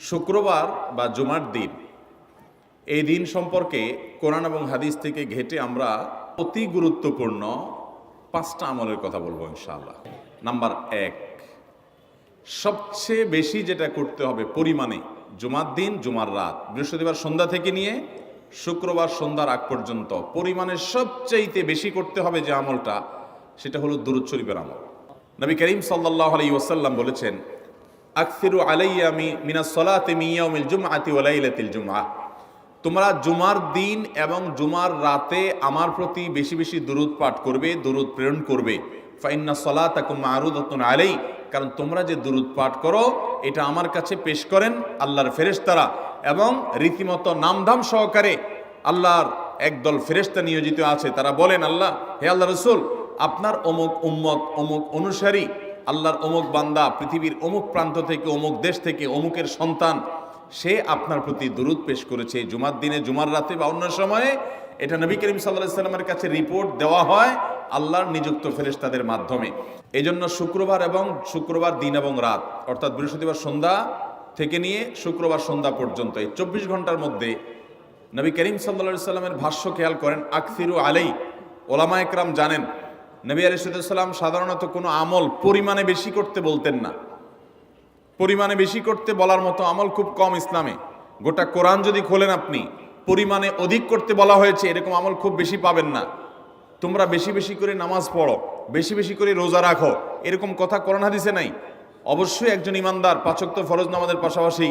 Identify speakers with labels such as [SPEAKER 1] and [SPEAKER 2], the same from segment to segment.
[SPEAKER 1] শুক্রবার বা জুমার দিন। এই দিন সম্পর্কে কোরআন এবং হাদিস থেকে ঘেটে আমরা অতি গুরুত্বপূর্ণ পাঁচটা আমলের কথা বলব ইনশাআল্লাহ। নাম্বার এক, সবচেয়ে বেশি যেটা করতে হবে পরিমাণে জুমার দিন, জুমার রাত। বৃহস্পতিবার সন্ধ্যা থেকে নিয়ে শুক্রবার সন্ধ্যার আগ পর্যন্ত পরিমাণে সবচাইতে বেশি করতে হবে যে আমলটা, সেটা হলো দুরুদ শরীফের আমল। নবী করিম সাল্লাহ আলাই ওসাল্লাম বলেছেন আকসিরু আলাইয়া মি মিনা সলাতে মিয়াউমিল জুমআতি ওয়া লাইলাতিল জুমআ। তোমরা জুমার দিন এবং জুমার রাতে আমার প্রতি বেশি বেশি দুরুদ পাঠ করবে, দুরুদ প্রেরণ করবে। ফাইন্না সলাতাকুম মারুদাতুন আলাই কারণ তোমরা যে দুরুদ পাঠ করো, এটা আমার কাছে পেশ করেন আল্লাহর ফেরেশতারা এবং রীতিমতো নামধাম সহকারে আল্লাহর একদল ফেরেশতা নিয়োজিত আছে। তারা বলেন, আল্লাহ, হে আল্লাহ রসুল, আপনার অমুক উম্মত অমুক অনুসারী আল্লাহর অমুক বান্দা, পৃথিবীর অমুক প্রান্ত থেকে, অমুক দেশ থেকে, অমুকের সন্তান, সে আপনার প্রতি দুরুদ পেশ করেছে। জুমার দিনে, জুমার রাতে বা অন্য সময়ে এটা নবী করিম সাল্লাহ সাল্লামের কাছে রিপোর্ট দেওয়া হয় আল্লাহর নিযুক্ত ফেরেশতাদের মাধ্যমে। এই জন্য শুক্রবার এবং শুক্রবার দিন এবং রাত, অর্থাৎ বৃহস্পতিবার সন্ধ্যা থেকে নিয়ে শুক্রবার সন্ধ্যা পর্যন্ত, এই চব্বিশ ঘণ্টার মধ্যে নবী করিম সাল্লা সাল্লামের ভাষ্য খেয়াল করেন, আকসিরু আলাই ওলামা একরাম জানেন নবী আলিসাল্লাম সাধারণত কোনো আমল পরিমাণে বেশি করতে বলতেন না। পরিমাণে বেশি করতে বলার মতো আমল খুব কম ইসলামে। গোটা কোরআন যদি খোলেন আপনি, পরিমাণে অধিক করতে বলা হয়েছে, এরকম আমল খুব বেশি পাবেন না। তোমরা বেশি বেশি করে নামাজ পড়ো, বেশি বেশি করে রোজা রাখো, এরকম কথা কোরআন হাদিসে নাই। অবশ্যই একজন ইমানদার পাচক্ত ফরজ নামাজের পাশাপাশি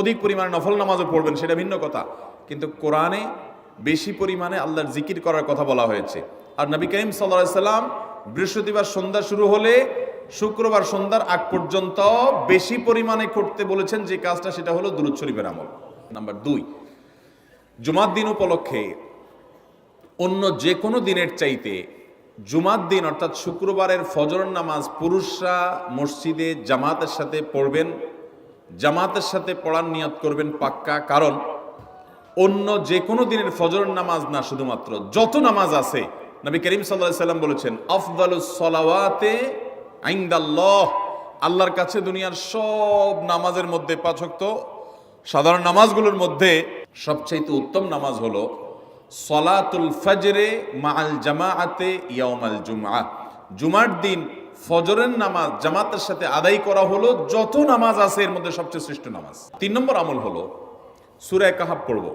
[SPEAKER 1] অধিক পরিমাণে নফল নামাজও পড়বেন, সেটা ভিন্ন কথা। কিন্তু কোরআনে বেশি পরিমাণে আল্লাহর জিকির করার কথা বলা হয়েছে। আর নবী করিম সাল্লাম বৃহস্পতিবার সন্ধ্যা শুরু হলে শুক্রবার সন্ধ্যার আগ পর্যন্ত বেশি পরিমাণে করতে বলেছেন যে কাজটা সেটা হলো দুরুদ শরীফের আমল। নাম্বার দুই, জুমার দিন উপলক্ষে অন্য যে কোনো দিনের চাইতে জুমার দিন অর্থাৎ শুক্রবারের ফজর নামাজ পুরুষরা মসজিদে জামাতের সাথে পড়বেন, জামাতের সাথে পড়ার নিয়ত করবেন পাক্কা। কারণ অন্য যে কোনো দিনের ফজর নামাজ না শুধুমাত্র, যত নামাজ আছে নবী করিম সাল্লাহ সাল্লাম বলেছেন আফদালুস সলাওয়াতে আইন্দাল্লাহ। আল্লাহর কাছে দুনিয়ার সব নামাজের মধ্যে পাচক্ত সাধারণ নামাজগুলোর মধ্যে সবচাইতে উত্তম নামাজ হলো সলাতুল ফজরে মাল জামাআতে ইয়াউমাল জুমআ। জুমার দিন ফজরের নামাজ জামাতের সাথে আদায় করা হলো যত নামাজ আছে, এর মধ্যে সবচেয়ে শ্রেষ্ঠ নামাজ। তিন নম্বর আমল হলো সুরায় কাহাব পড়ব।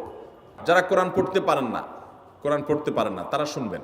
[SPEAKER 1] যারা কোরআন পড়তে পারেন না, কোরআন পড়তে পারেন না, তারা শুনবেন।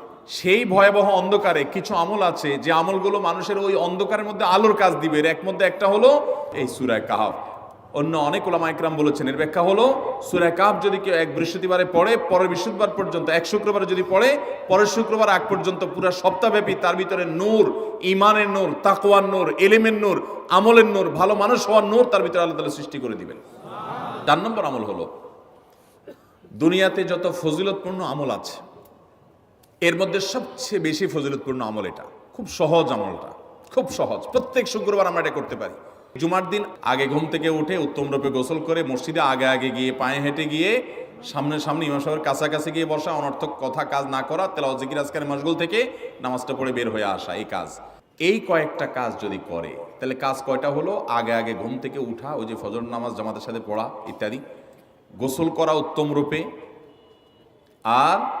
[SPEAKER 1] সেই ভয়াবহ অন্ধকারে কিছু আমল আছে, যে আমলগুলো মানুষের ওই অন্ধকারের মধ্যে আলোর কাজ দিবে। এর এক মধ্যে একটা হলো এই সুরায় কাহাব অন্য অনেক ওলামা একরাম বলেছেন, এর ব্যাখ্যা হলো সুরায় কাহাব যদি কেউ এক বৃহস্পতিবারে পড়ে, পরের বৃহস্পতিবার পর্যন্ত, এক শুক্রবারে যদি পড়ে, পরের শুক্রবার আগ পর্যন্ত পুরো সপ্তাহব্যাপী তার ভিতরে নূর ইমানের নূর, তাকওয়ার নূর, এলেমের নূর, আমলের নূর, ভালো মানুষ হওয়ার নূর তার ভিতরে আল্লাহ তালা সৃষ্টি করে দিবেন। চার নম্বর আমল হলো, দুনিয়াতে যত ফজিলতপূর্ণ আমল আছে এর মধ্যে সবচেয়ে বেশি ফজিলতপূর্ণ আমল এটা। খুব সহজ আমলটা। খুব সহজ। প্রত্যেক শুক্রবার আমরা এটা করতে পারি। জুমার দিন আগে ঘুম থেকে উঠে উত্তম রূপে গোসল করে মসজিদে আগে আগে গিয়ে পায়ে হেঁটে গিয়ে সামনে সামনে ইমাম সাহেবের কাছাকাছি গিয়ে বসা, অনর্থক কথা, কাজ না করা তেলাও জিকির, আজকের মশগুল থেকে নামাজটা পড়ে বের হয়ে আসা এই কাজ। এই কয়েকটা কাজ যদি করে, তাহলে কাজ কয়টা হলো? আগে আগে ঘুম থেকে উঠা, ওই যে ফজর নামাজ, জামাতের সাথে পড়া, ইত্যাদি। গোসল করা উত্তম রূপে। আর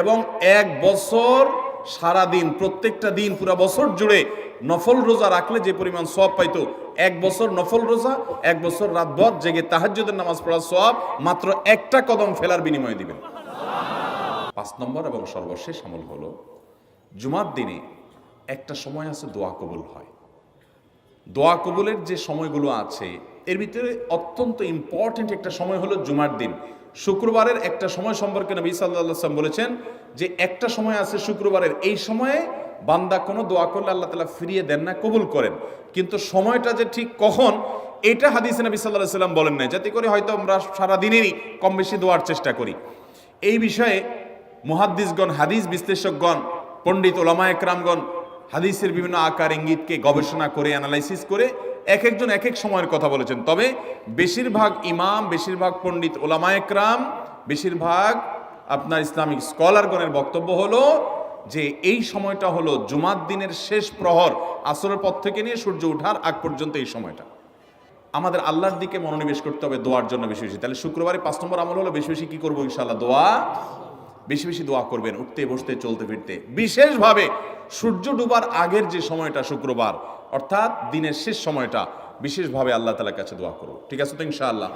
[SPEAKER 1] এবং এক বছর সারা দিন, প্রত্যেকটা দিন পুরো বছর জুড়ে নফল রোজা রাখলে যে পরিমাণ সব পাইতো, এক বছর নফল রোজা, এক বছর রাতভর জেগে তাহাজ্জুদের নামাজ পড়ার সব মাত্র একটা কদম ফেলার বিনিময়ে দিবেন। পাঁচ নম্বর এবং সর্বশেষ আমল হলো, জুমার দিনে একটা সময় আছে দোয়া কবুল হয়। দোয়া কবুলের যে সময়গুলো আছে, এর ভিতরে অত্যন্ত ইম্পর্ট্যান্ট একটা সময় হলো জুমার দিন। শুক্রবারের একটা সময় সম্পর্কে নবী সাল্লাম বলেছেন যে একটা সময় আছে শুক্রবারের। এই সময়ে বান্দা কোনো দোয়া করলে আল্লাহ তালা ফিরিয়ে দেন না, কবুল করেন। কিন্তু সময়টা যে ঠিক কখন, এটা হাদিসে নবী সাল্লাহ সাল্লাম বলেন না যাতে করে হয়তো আমরা সারাদিনেরই কম বেশি দোয়ার চেষ্টা করি। এই বিষয়ে মুহাদ্দিসগণ, হাদিস বিশ্লেষকগণ, পণ্ডিত ওলামা একরামগণ হাদিসের বিভিন্ন আকার, ইঙ্গিতকে গবেষণা করে, অ্যানালাইসিস করে এক একজন এক এক সময়ের কথা বলেছেন। তবে বেশিরভাগ ইমাম, বেশিরভাগ পণ্ডিত ওলামা একরাম বেশিরভাগ আপনার ইসলামিক স্কলারগণের বক্তব্য হলো যে এই সময়টা হলো জুমার দিনের শেষ প্রহর, আসরের পর থেকে নিয়ে সূর্য ওঠার আগ পর্যন্ত এই সময়টা। আমাদের আল্লাহর দিকে মনোনিবেশ করতে হবে দোয়ার জন্য বেশি বেশি। তাহলে শুক্রবারে পাঁচ নম্বর আমল হলো বেশি বেশি কি করব ইনশাল্লাহ দোয়া বেশি বেশি দোয়া করবেন, উঠতে, বসতে, চলতে, ফিরতে। বিশেষভাবে সূর্য ডুবার আগের যে সময়টা, শুক্রবার, অর্থাৎ দিনের শেষ সময়টা, বিশেষভাবে আল্লাহ তালার কাছে দোয়া করব ঠিক আছে তো ইনশাআল্লাহ?